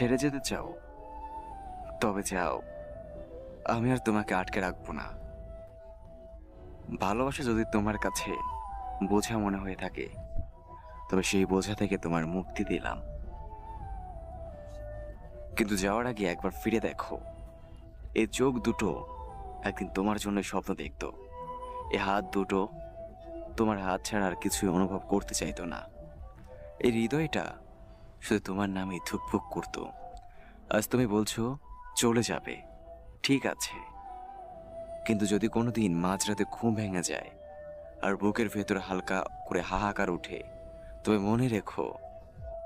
ছেড়ে যেতে চাও? তবে যাও। আমি আর তোমাকে আটকে রাখব না। ভালোবাসা যদি তোমার কাছে বোঝা মনে হয়ে থাকে, তবে সেই বোঝা থেকে তোমার মুক্তি দিলাম। কিন্তু যাওয়ার আগে একবার ফিরে দেখো। এই চোখ দুটো একদিন তোমার জন্য স্বপ্ন দেখতো। এ হাত দুটো তোমার হাত ছাড়া আর কিছুই অনুভব করতে চাইতো না। এই হৃদয়টা শুধু তোমার নামে ধুকপুক করতো। আজ তুমি বলছো, চলে যাবে। ঠিক আছে। কিন্তু যদি কোনোদিন মাঝরাতে ঘুম ভেঙে যায় আর বুকের ভেতর হালকা করে হাহাকার ওঠে, তবে মনে রেখো,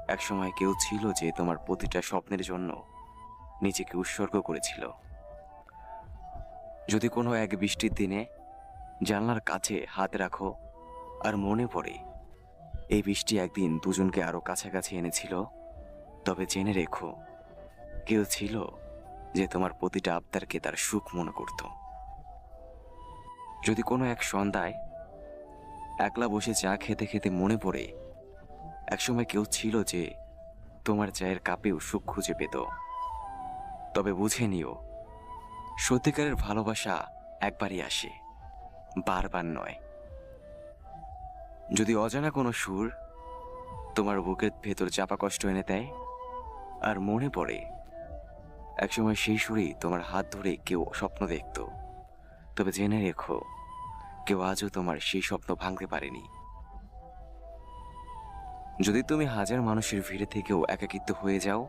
একসময় কেউ ছিল যে তোমার প্রতিটা স্বপ্নের জন্য নিজেকে উৎসর্গ করেছিল। যদি কোনো এক বৃষ্টির দিনে জানলার কাছে হাত রাখো আর মনে পড়ে এই বৃষ্টি একদিন দুজনকে আরও কাছাকাছি এনেছিল। তবে জেনে রেখো, কেউ ছিল যে তোমার প্রতিটা আবদারকে তার সুখ মনে করত। যদি কোনো এক সন্ধ্যায় একলা বসে চা খেতে খেতে মনে পড়ে, একসময় কেউ ছিল যে তোমার চায়ের কাপেও সুখ খুঁজে পেত। তবে বুঝে নিও, সত্যিকারের ভালোবাসা একবারই আসে, বারবার নয়। যদি অজানা কোনো সুর তোমার বুকের ভেতর চাপা কষ্ট এনে দেয় আর মনে পড়ে, একসময় সেই সুরেই তোমার হাত ধরে কেউ স্বপ্ন দেখত। তবে জেনে রেখো, কেউ আজও তোমার সেই স্বপ্ন ভাঙতে পারেনি। যদি তুমি হাজার মানুষের ভিড়ে থেকেও একাকিত্ব হয়ে যাও,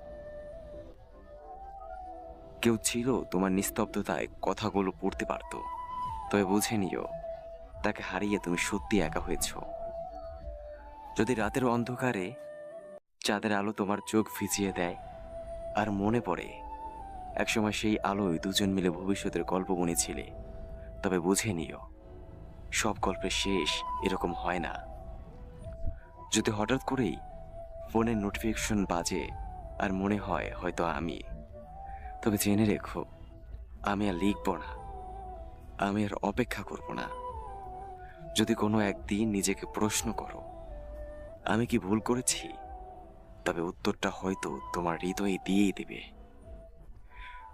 কেউ ছিল তোমার নিস্তব্ধতায় কথাগুলো পড়তে পারত, তবে বুঝে নিও, তাকে হারিয়ে তুমি সত্যি একা হয়েছ। যদি রাতের অন্ধকারে চাঁদের আলো তোমার চোখ ভিজিয়ে দেয় আর মনে পড়ে, একসময় সেই আলোয় দুজন মিলে ভবিষ্যতের গল্প বুনেছিলে। তবে বুঝে নিও, সব গল্পের শেষ এরকম হয় না। যদি হঠাৎ করেই ফোনের নোটিফিকেশন বাজে আর মনে হয় হয়তো আমি, তবে জেনে রেখো, আমি আর লিখব না। আমি আর অপেক্ষা করব না। যদি কোনো একদিন নিজেকে প্রশ্ন করো আমি কি ভুল করেছি? তবে উত্তরটা হয়তো তোমার হৃদয়ে দিয়েই দেবে।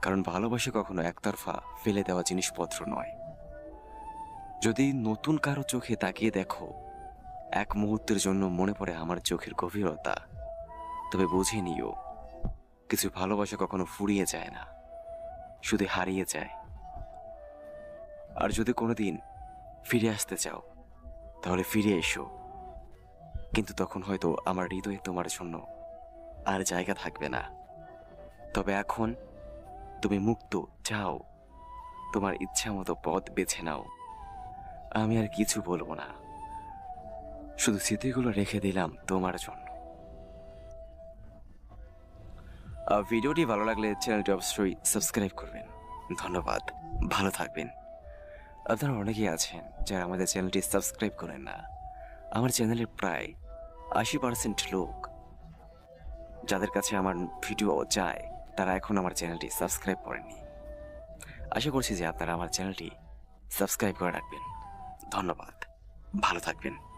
কারণ ভালোবাসা কখনো একতরফা ফেলে দেওয়া জিনিসপত্র নয়। যদি নতুন কারও চোখে তাকিয়ে দেখো, এক মুহূর্তের জন্য মনে পড়ে আমার চোখের গভীরতা। তবে বুঝে নিও, কিছু ভালোবাসা কখনো ফুরিয়ে যায় না, শুধু হারিয়ে যায়। আর যদি কোনোদিন ফিরে আসতে চাও, তাহলে ফিরে এসো। কিন্তু তখন হয়তো আমার হৃদয়ে তোমার জন্য আর জায়গা থাকবে না। তবে এখন তুমি মুক্ত, যাও। তোমার ইচ্ছা মতো পথ বেছে নাও। আমি আর কিছু বলব না। শুধু স্মৃতিগুলো রেখে দিলাম তোমার জন্য। ভিডিওটি ভালো লাগলে চ্যানেলটি অবশ্যই সাবস্ক্রাইব করবেন। ধন্যবাদ। ভালো থাকবেন। আপনারা অনেকেই আছেন যারা আমাদের চ্যানেলটি সাবস্ক্রাইব করেন না। আমার চ্যানেলের প্রায় আশি পার্সেন্ট লোক যাদের কাছে আমার ভিডিও যায়, তারা এখন আমার চ্যানেলটি সাবস্ক্রাইব করেনি। আশা করছি যে আপনারা আমার চ্যানেলটি সাবস্ক্রাইব করে রাখবেন। ধন্যবাদ। ভালো থাকবেন।